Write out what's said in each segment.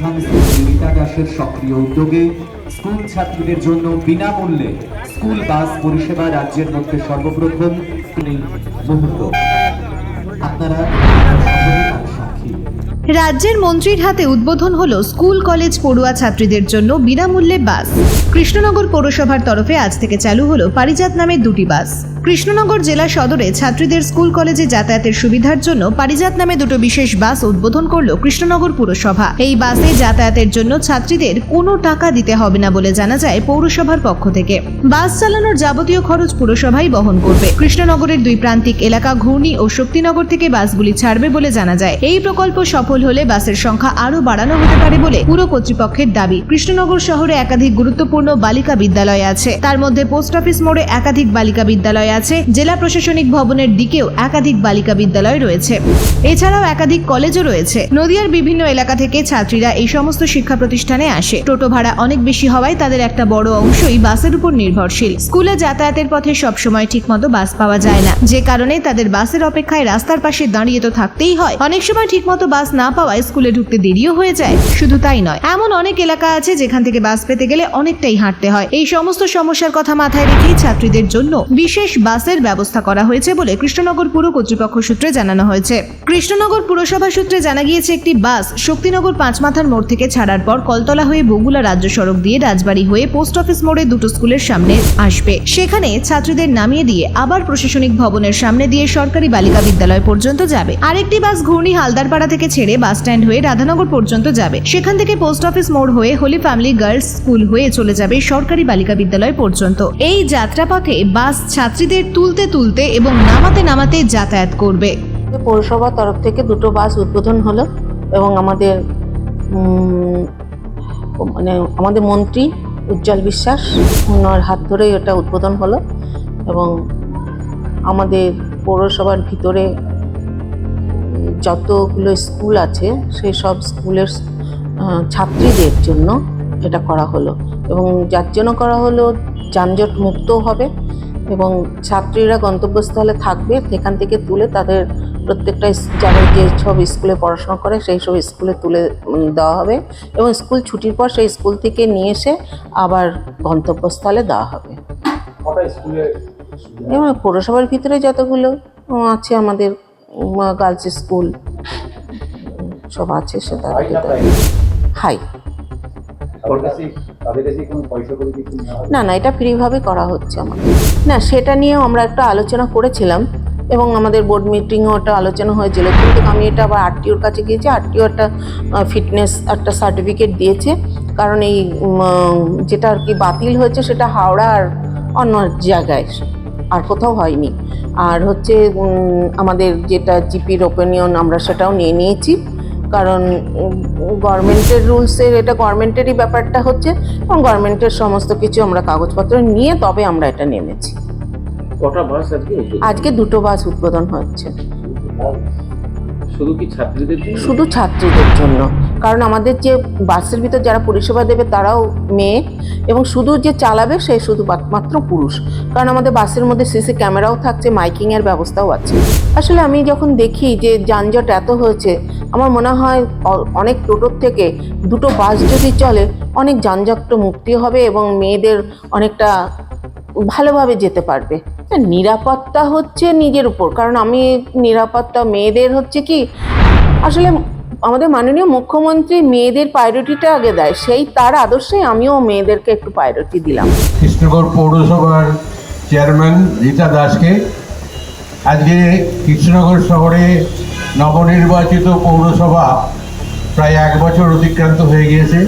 শ্রী দাসের সক্রিয় উদ্যোগে স্কুল ছাত্রীদের জন্য বিনামূল্যে স্কুল বাস পরিষেবা রাজ্যের মধ্যে সর্বপ্রথম মুহূর্ত। আপনারা রাজ্যের মন্ত্রীর হাতে উদ্বোধন হলো স্কুল, কলেজ, পড়ুয়া ছাত্রীদের জন্য বিনামূল্যে বাস। কৃষ্ণনগর পৌরসভার তরফে আজ থেকে চালু হলো পারিজাত নামের দুটি বাস। কৃষ্ণনগর জেলা সদরে ছাত্রীদের স্কুল, কলেজে যাতায়াতের সুবিধার জন্য পারিজাত নামে দুটো বিশেষ বাস উদ্বোধন করল কৃষ্ণনগর পুরসভা। এই বাসে যাতায়াতের জন্য ছাত্রীদের কোনো টাকা দিতে হবে না বলে জানা যায় পৌরসভার পক্ষ থেকে। বাস চালানোর যাবতীয় খরচ পুরসভাই বহন করবে। কৃষ্ণনগরের দুই প্রান্তিক এলাকা ঘূর্ণি ও শক্তিনগর থেকে বাসগুলি ছাড়বে বলে জানা যায়। এই প্রকল্প সফল হলে বাসের সংখ্যা আরও বাড়ানো হতে পারে বলে পুরো কর্তৃপক্ষের দাবি। কৃষ্ণনগর শহরে একাধিক গুরুত্বপূর্ণ বালিকা বিদ্যালয় আছে। তার মধ্যে পোস্ট অফিস মোড়ে একাধিক বালিকা বিদ্যালয় আছে। জেলা প্রশাসনিক ভবনের দিকেও একাধিক বালিকা বিদ্যালয় রয়েছে। এছাড়াও একাধিক কলেজও রয়েছে। নদিয়ার বিভিন্ন এলাকা থেকে ছাত্রীরা এই সমস্ত শিক্ষা প্রতিষ্ঠানে আসে। টোটো ভাড়া অনেক বেশি হওয়ায় তাদের একটা বড় অংশই বাসের উপর নির্ভরশীল। স্কুলে যাতায়াতের পথে সবসময় ঠিকমতো বাস পাওয়া যায় না। যে কারণে তাদের বাসের অপেক্ষায় রাস্তার পাশে দাঁড়িয়ে তো থাকতেই হয়। অনেক সময় ঠিকমতো বাস না পাওয়ায় স্কুলে ঢুকতে দেরিও হয়ে যায়। শুধু তাই নয়, এমন অনেক এলাকা আছে যেখান থেকে বাস পেতে গেলে অনেকটাই হাঁটতে হয়। এই সমস্ত সমস্যার কথা মাথায় রেখেই ছাত্রীদের জন্য বিশেষ বাসের ব্যবস্থা করা হয়েছে বলে কৃষ্ণনগর পুর কর্তৃপক্ষ সূত্রে জানানো হয়েছে। কৃষ্ণনগর পুরসভা সূত্রে জানা গিয়েছে, একটি বাস শক্তিনগর পাঁচমাথার মোড় থেকে ছাড়ার পর কলতলা হয়ে বগুলা রাজ্য সড়ক দিয়ে রাজবাড়ি হয়ে পোস্ট অফিস মোড়ে দুটো স্কুলের সামনে আসবে। সেখানে ছাত্রীদের নামিয়ে দিয়ে আবার প্রশাসনিক ভবনের সামনে দিয়ে সরকারি বালিকা বিদ্যালয় পর্যন্ত যাবে। আরেকটি বাস ঘূর্ণি হালদারপাড়া থেকে ছেড়ে বাস স্ট্যান্ড হয়ে রাধানগর পর্যন্ত যাবে। সেখান থেকে পোস্ট অফিস মোড় হয়ে হোলি ফ্যামিলি গার্লস স্কুল হয়ে চলে যাবে সরকারি বালিকা বিদ্যালয় পর্যন্ত। এই যাত্রাপথে বাস ছাত্রীদের তুলতে তুলতে এবং নামাতে নামাতে যাতায়াত করবে। পৌরসভার তরফ থেকে দুটো বাস উদ্বোধন হলো এবং আমাদের মানে আমাদের মন্ত্রী উজ্জ্বল বিশ্বাস ওনার হাত ধরেই এটা উদ্বোধন হলো এবং আমাদের পৌরসভার ভিতরে যতগুলো স্কুল আছে সেই সব স্কুলের ছাত্রীদের জন্য এটা করা হলো। এবং যার জন্য করা হলো যানজট মুক্ত হবে এবং ছাত্রীরা গন্তব্যস্থলে থাকবে সেখান থেকে তুলে তাদের প্রত্যেকটা যারা যে সব স্কুলে পড়াশোনা করে সেই সব স্কুলে তুলে দেওয়া হবে এবং স্কুল ছুটির পর সেই স্কুল থেকে নিয়ে এসে আবার গন্তব্যস্থলে দেওয়া হবে। এবং পৌরসভার ভিতরে যতগুলো আছে আমাদের গার্লস স্কুল। সব আছে সেটা হাই না না এটা ফ্রিভাবে করা হচ্ছে আমাদের না সেটা নিয়েও আমরা একটা আলোচনা করেছিলাম এবং আমাদের বোর্ড মিটিংও একটা আলোচনা হয়েছিল। কিন্তু আমি এটা আবার আরটিওর কাছে গিয়েছি। আরটিও একটা ফিটনেস একটা সার্টিফিকেট দিয়েছে। কারণ এই যেটা আর কি বাতিল হয়েছে সেটা হাওড়া আর অন্য জায়গায়। আর কোথাও হয়নি। আর হচ্ছে আমাদের যেটা জিপির ওপিনিয়ন আমরা সেটাও নিয়ে নিয়েছি। কারণ গভর্নমেন্টের রুলসের এটা গভর্নমেন্টেরই ব্যাপারটা হচ্ছে এবং গভর্নমেন্টের সমস্ত কিছু আমরা কাগজপত্র নিয়ে তবে আমরা এটা নেমেছি। কটা বাস আজকে? আজকে দুটো বাস উদ্বোধন হচ্ছে। শুধু ছাত্রীদের জন্য? কারণ আমাদের যে বাসের ভিতর যারা পরিষেবা দেবে তারাও মেয়ে এবং শুধু যে চালাবে সে শুধু মাত্র পুরুষ। কারণ আমাদের বাসের মধ্যে সিসি ক্যামেরাও থাকছে, মাইকিংয়ের ব্যবস্থাও আছে। আসলে আমি যখন দেখি যে যানজট এত হয়েছে, আমার মনে হয় অনেক টোটোর থেকে দুটো বাস যদি চলে, অনেক যানজট মুক্তি হবে এবং মেয়েদের অনেকটা ভালোভাবে যেতে পারবে। নিরাপত্তা হচ্ছে নিজের উপর। কারণ আমি নিরাপত্তা মেয়েদের হচ্ছে কি, আসলে আমাদের মাননীয় মুখ্যমন্ত্রী মেয়েদের প্রায়োরিটিটা আগে দেয়। সেই তার আদর্শে আমিও মেয়েদেরকে একটু প্রায়োরিটি দিলাম। কৃষ্ণগড় পৌরসভার চেয়ারম্যান রীতা দাসকে আজকে কৃষ্ণনগর শহরে নবনির্বাচিত পৌরসভা প্রায় এক বছর অতিক্রান্ত হয়ে গিয়েছে।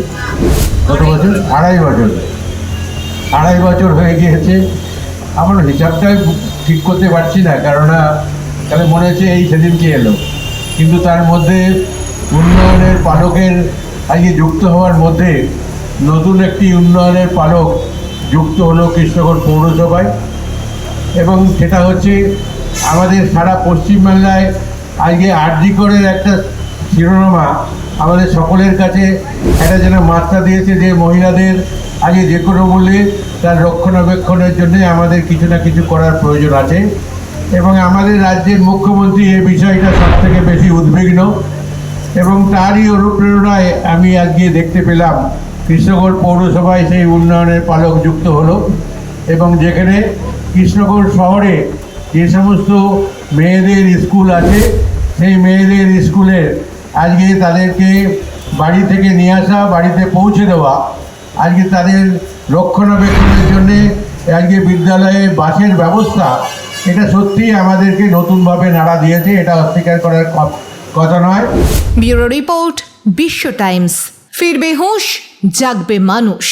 কত বছর? আড়াই বছর। আড়াই বছর হয়ে গিয়েছে। আমার হিসাবটাই ঠিক করতে পারছি না, কেননা তাহলে মনে হচ্ছে এই সেদিনকে এলো। কিন্তু তার মধ্যে উন্নয়নের পালকের আজকে যুক্ত হওয়ার মধ্যে নতুন একটি উন্নয়নের পালক যুক্ত হলো কৃষ্ণগড় পৌরসভায়। এবং সেটা হচ্ছে আমাদের সারা পশ্চিমবাংলায় আজকে আরজি করে একটা শিরোনামা আমাদের সকলের কাছে একটা যেন মাত্রা দিয়েছে যে মহিলাদের আজকে যে কোনো মূল্যে তার রক্ষণাবেক্ষণের জন্য আমাদের কিছু না কিছু করার প্রয়োজন আছে। এবং আমাদের রাজ্যের মুখ্যমন্ত্রী এই বিষয়টা সব থেকে বেশি উদ্বিগ্ন। এবং তারই অনুপ্রেরণায় আমি আজকে দেখতে পেলাম কৃষ্ণগড় পৌরসভায় সেই উন্নয়নের পালক যুক্ত হলো। এবং যেখানে কৃষ্ণগড় শহরে যে সমস্ত মেয়েদের স্কুল আছে, সেই মেয়েদের স্কুলের আজকে তাদেরকে বাড়ি থেকে নিয়ে আসা, বাড়িতে পৌঁছে দেওয়া, আজকে তাদের রক্ষণাবেক্ষণের জন্যে আজকে বিদ্যালয়ে বাসের ব্যবস্থা, এটা সত্যি আমাদেরকে নতুনভাবে নাড়া দিয়েছে, এটা অস্বীকার করার কথা নয়। Bureau report Bishwa Times. ফিরবে হুঁশ, জাগবে মানুষ।